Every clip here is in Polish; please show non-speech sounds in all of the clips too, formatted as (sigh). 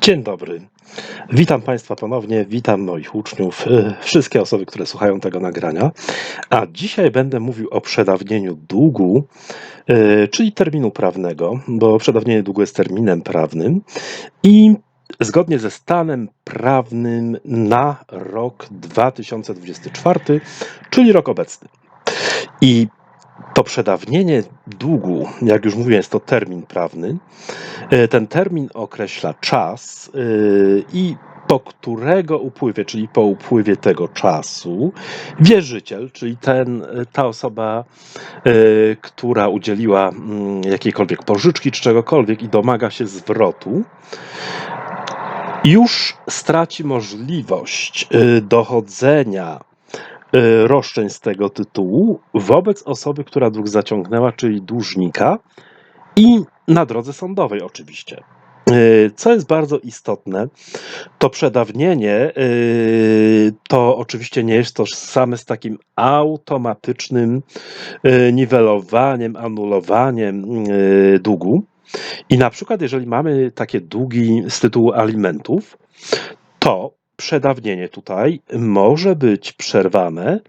Dzień dobry. Witam Państwa ponownie, witam moich uczniów, y, wszystkie osoby, które słuchają tego nagrania. A dzisiaj będę mówił o przedawnieniu długu, y, czyli terminu prawnego, bo przedawnienie długu jest terminem prawnym i zgodnie ze stanem prawnym na rok 2024, czyli rok obecny. I to przedawnienie długu, jak już mówiłem, jest to termin prawny. E, Ten termin określa czas e, i po którego upływie, czyli po upływie tego czasu, wierzyciel, czyli ten, ta osoba, e, która udzieliła mm, jakiejkolwiek pożyczki czy czegokolwiek i domaga się zwrotu, już straci możliwość e, dochodzenia e, roszczeń z tego tytułu wobec osoby, która dług zaciągnęła, czyli dłużnika i na drodze sądowej oczywiście. E, Co jest bardzo istotne, to przedawnienie yy, to oczywiście nie jest tożsame z takim automatycznym niwelowaniem, anulowaniem długu. I na przykład, jeżeli mamy takie długi z tytułu alimentów, to przedawnienie tutaj może być przerwane,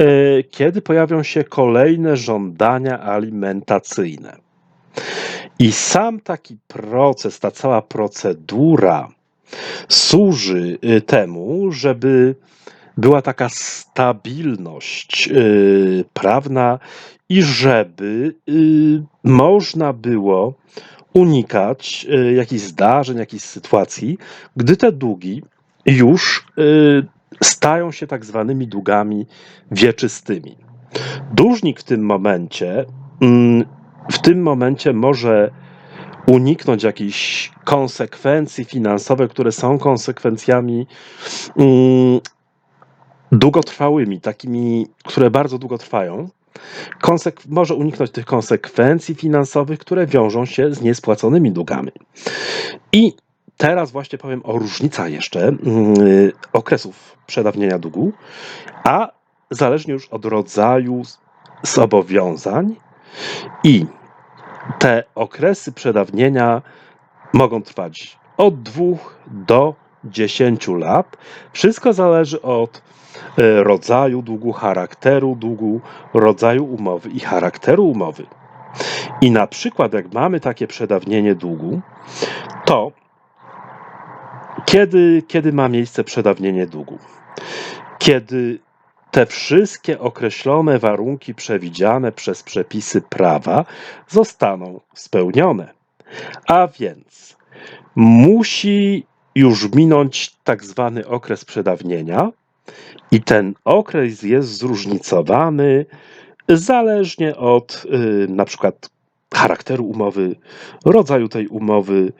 yy, kiedy pojawią się kolejne żądania alimentacyjne. I sam taki proces, ta cała procedura służy y, temu, żeby była taka stabilność y, prawna i żeby można było unikać jakichś zdarzeń, jakichś sytuacji, gdy te długi już y, stają się tak zwanymi długami wieczystymi. Dłużnik w tym momencie, mm, w tym momencie może uniknąć jakichś konsekwencji finansowych, które są konsekwencjami mm, długotrwałymi, takimi, które bardzo długo trwają. Konsek- może uniknąć tych konsekwencji finansowych, które wiążą się z niespłaconymi długami. I teraz właśnie powiem o różnicach jeszcze mm, okresów przedawnienia długu, a zależnie już od rodzaju zobowiązań i te okresy przedawnienia mogą trwać od 2 do 10 lat. Wszystko zależy od e, rodzaju długu, charakteru długu, rodzaju umowy i charakteru umowy. I na przykład, jak mamy takie przedawnienie długu, to kiedy, kiedy ma miejsce przedawnienie długu? Kiedy te wszystkie określone warunki przewidziane przez przepisy prawa zostaną spełnione. A więc musi już minąć tak zwany okres przedawnienia i ten okres jest zróżnicowany zależnie od y, na przykład charakteru umowy, rodzaju tej umowy,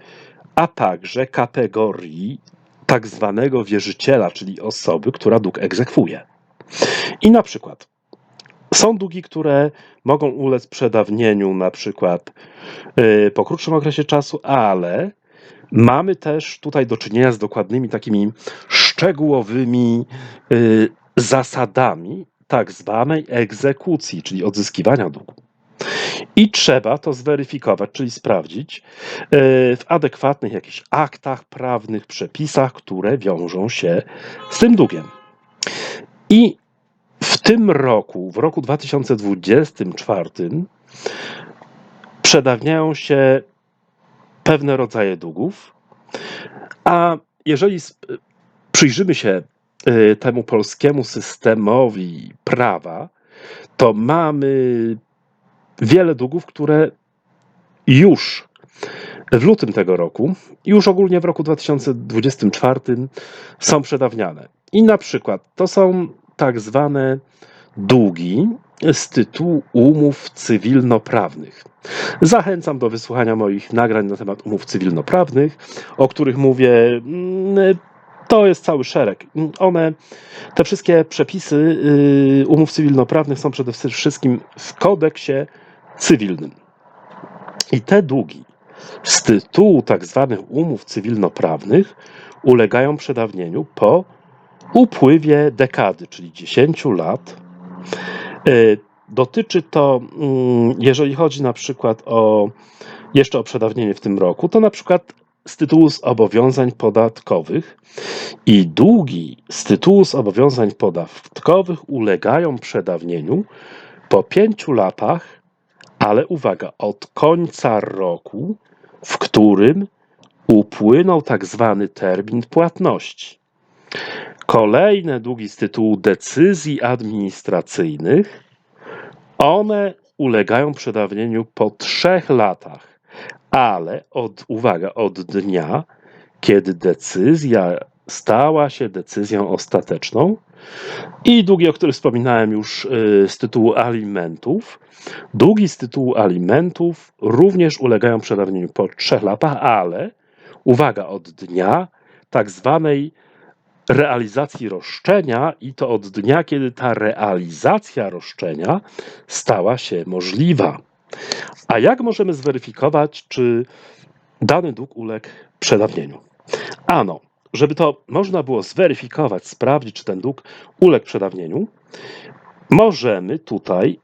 a także kategorii tak zwanego wierzyciela, czyli osoby, która dług egzekwuje. I na przykład są długi, które mogą ulec przedawnieniu na przykład y, po krótszym okresie czasu, ale mamy też tutaj do czynienia z dokładnymi takimi szczegółowymi y, zasadami tak zwanej egzekucji, czyli odzyskiwania długu. I trzeba to zweryfikować, czyli sprawdzić y, w adekwatnych jakichś aktach prawnych, przepisach, które wiążą się z tym długiem. I w tym roku, w roku 2024, przedawniają się pewne rodzaje długów, a jeżeli przyjrzymy się y, temu polskiemu systemowi prawa, to mamy wiele długów, które już w lutym tego roku, już ogólnie w roku 2024 są przedawniane. I na przykład to są tak zwane długi z tytułu umów cywilnoprawnych. Zachęcam do wysłuchania moich nagrań na temat umów cywilnoprawnych, o których mówię. mm, To jest cały szereg. One, te wszystkie przepisy y, umów cywilnoprawnych są przede wszystkim w kodeksie cywilnym. I te długi z tytułu tak zwanych umów cywilnoprawnych ulegają przedawnieniu po upływie dekady, czyli 10 lat. Y, Dotyczy to, mm, jeżeli chodzi na przykład o jeszcze o przedawnienie w tym roku, to na przykład z tytułu zobowiązań podatkowych i długi z tytułu zobowiązań podatkowych ulegają przedawnieniu po pięciu latach, ale uwaga, od końca roku, w którym upłynął tak zwany termin płatności. Kolejne długi z tytułu decyzji administracyjnych, one ulegają przedawnieniu po trzech latach, ale od, uwaga, od dnia, kiedy decyzja stała się decyzją ostateczną i długi, o których wspominałem już y, z tytułu alimentów, długi z tytułu alimentów również ulegają przedawnieniu po trzech latach, ale uwaga, od dnia tak zwanej realizacji roszczenia i to od dnia, kiedy ta realizacja roszczenia stała się możliwa. A jak możemy zweryfikować, czy dany dług uległ przedawnieniu? Ano, żeby to można było zweryfikować, sprawdzić, czy ten dług uległ przedawnieniu, możemy tutaj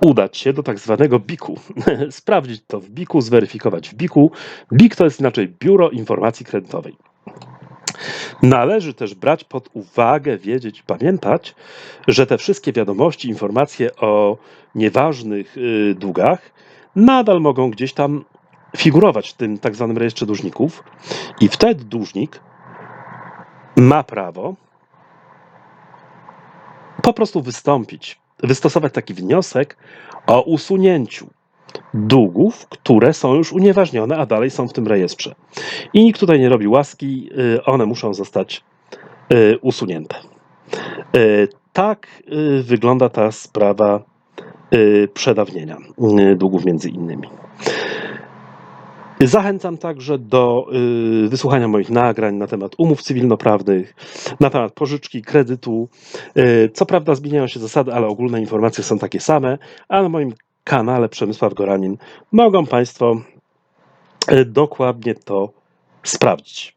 udać się do tak zwanego BIK-u. (laughs) Sprawdzić to w BIK-u, zweryfikować w BIK-u. BIK to jest inaczej Biuro Informacji Kredytowej. Należy też brać pod uwagę, wiedzieć, pamiętać, że te wszystkie wiadomości, informacje o nieważnych y, długach nadal mogą gdzieś tam figurować w tym tak zwanym rejestrze dłużników i wtedy dłużnik ma prawo po prostu wystąpić, wystosować taki wniosek o usunięciu długów, które są już unieważnione, a dalej są w tym rejestrze. I nikt tutaj nie robi łaski, y, one muszą zostać y, usunięte. Y, Tak wygląda ta sprawa przedawnienia długów między innymi. Zachęcam także do y, wysłuchania moich nagrań na temat umów cywilnoprawnych, na temat pożyczki, kredytu. Y, Co prawda zmieniają się zasady, ale ogólne informacje są takie same, a na moim kanale Przemysław Goranin mogą Państwo y, dokładnie to sprawdzić.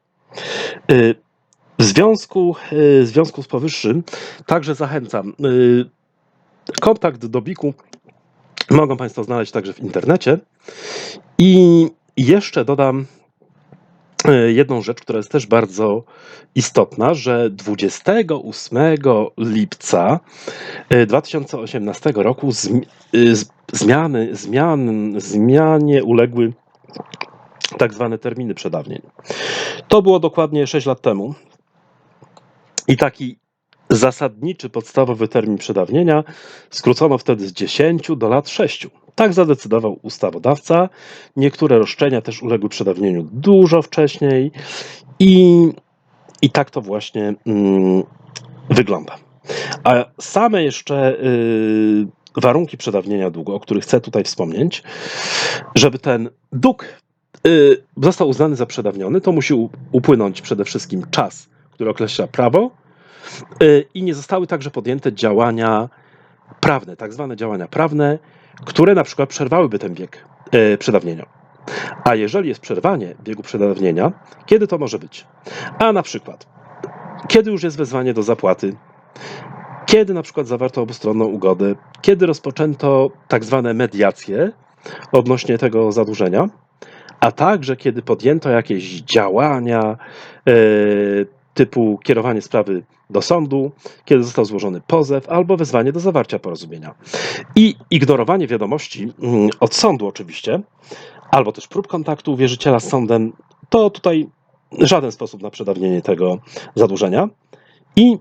W związku, w związku z powyższym także zachęcam. Kontakt do BIK-u mogą Państwo znaleźć także w internecie. I jeszcze dodam e, jedną rzecz, która jest też bardzo istotna, że 28 lipca e, 2018 roku zmi- y, z- zmiany, zmian, zmianie uległy tak zwane terminy przedawnień. To było dokładnie 6 lat temu. I taki zasadniczy, podstawowy termin przedawnienia skrócono wtedy z 10 do lat 6. Tak zadecydował ustawodawca. Niektóre roszczenia też uległy przedawnieniu dużo wcześniej i, i tak to właśnie mm, wygląda. A same jeszcze y, warunki przedawnienia długu, o których chcę tutaj wspomnieć, żeby ten dług y, został uznany za przedawniony, to musi upłynąć przede wszystkim czas, który określa prawo y, i nie zostały także podjęte działania prawne, tak zwane działania prawne, które na przykład przerwałyby ten bieg e, przedawnienia. A jeżeli jest przerwanie biegu przedawnienia, kiedy to może być? A na przykład, kiedy już jest wezwanie do zapłaty, kiedy na przykład zawarto obustronną ugodę, kiedy rozpoczęto tak zwane mediacje odnośnie tego zadłużenia, a także kiedy podjęto jakieś działania e, typu kierowanie sprawy do sądu, kiedy został złożony pozew albo wezwanie do zawarcia porozumienia. I ignorowanie wiadomości mm, od sądu oczywiście, albo też prób kontaktu wierzyciela z sądem, to tutaj żaden sposób na przedawnienie tego zadłużenia. I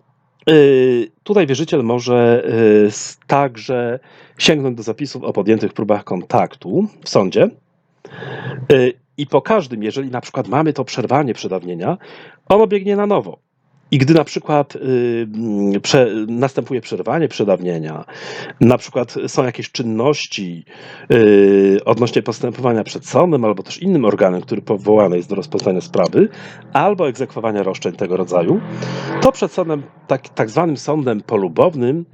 y, tutaj wierzyciel może y, także sięgnąć do zapisów o podjętych próbach kontaktu w sądzie. I po każdym, jeżeli na przykład mamy to przerwanie przedawnienia, ono biegnie na nowo. I gdy na przykład y, mm, prze, następuje przerwanie przedawnienia, na przykład są jakieś czynności y, odnośnie postępowania przed sądem albo też innym organem, który powołany jest do rozpoznania sprawy, albo egzekwowania roszczeń tego rodzaju, to przed sądem, tak, tak zwanym sądem polubownym,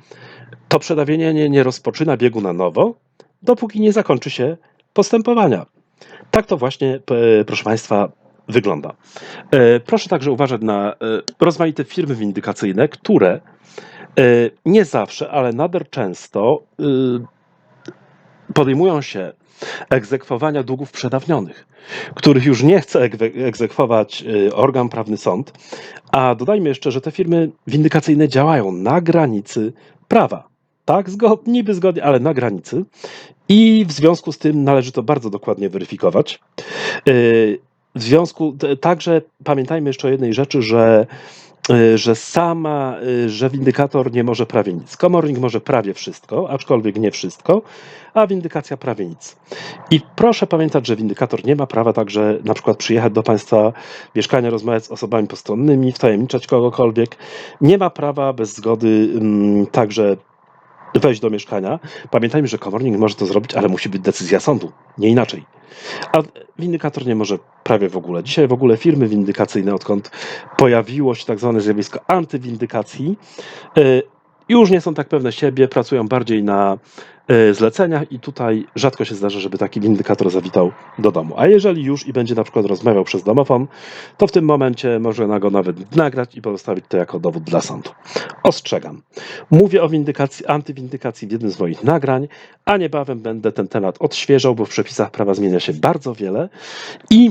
to przedawnienie nie, nie rozpoczyna biegu na nowo, dopóki nie zakończy się postępowania. Tak to właśnie, p- proszę Państwa, wygląda. E, Proszę także uważać na e, rozmaite firmy windykacyjne, które e, nie zawsze, ale nader często e, podejmują się egzekwowania długów przedawnionych, których już nie chce egzekwować organ prawny sąd. A dodajmy jeszcze, że te firmy windykacyjne działają na granicy prawa. Tak, zgo- niby zgodnie, ale na granicy. I w związku z tym należy to bardzo dokładnie weryfikować. Y, W związku, także pamiętajmy jeszcze o jednej rzeczy, że y, że sama, y, że windykator nie może prawie nic. Komornik może prawie wszystko, aczkolwiek nie wszystko, a windykacja prawie nic. I proszę pamiętać, że windykator nie ma prawa także na przykład przyjechać do Państwa mieszkania, rozmawiać z osobami postronnymi, wtajemniczać kogokolwiek. Nie ma prawa bez zgody mm, także wejść do mieszkania. Pamiętajmy, że komornik może to zrobić, ale musi być decyzja sądu, nie inaczej. A windykator nie może prawie w ogóle. Dzisiaj w ogóle firmy windykacyjne, odkąd pojawiło się tak zwane zjawisko antywindykacji, y, już nie są tak pewne siebie, pracują bardziej na zleceniach i tutaj rzadko się zdarza, żeby taki windykator zawitał do domu. A jeżeli już i będzie na przykład rozmawiał przez domofon, to w tym momencie można go nawet nagrać i pozostawić to jako dowód dla sądu. Ostrzegam. Mówię o windykacji, antywindykacji w jednym z moich nagrań, a niebawem będę ten temat odświeżał, bo w przepisach prawa zmienia się bardzo wiele i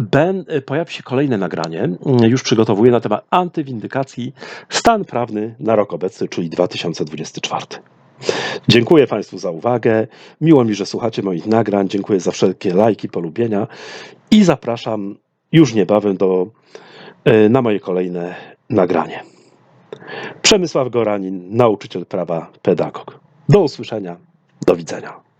ben, pojawi się kolejne nagranie, mm, już przygotowuję na temat antywindykacji, stan prawny na rok obecny, czyli 2024. Dziękuję Państwu za uwagę. Miło mi, że słuchacie moich nagrań. Dziękuję za wszelkie lajki, polubienia i zapraszam już niebawem do, e, na moje kolejne nagranie. Przemysław Goranin, nauczyciel prawa, pedagog. Do usłyszenia, do widzenia.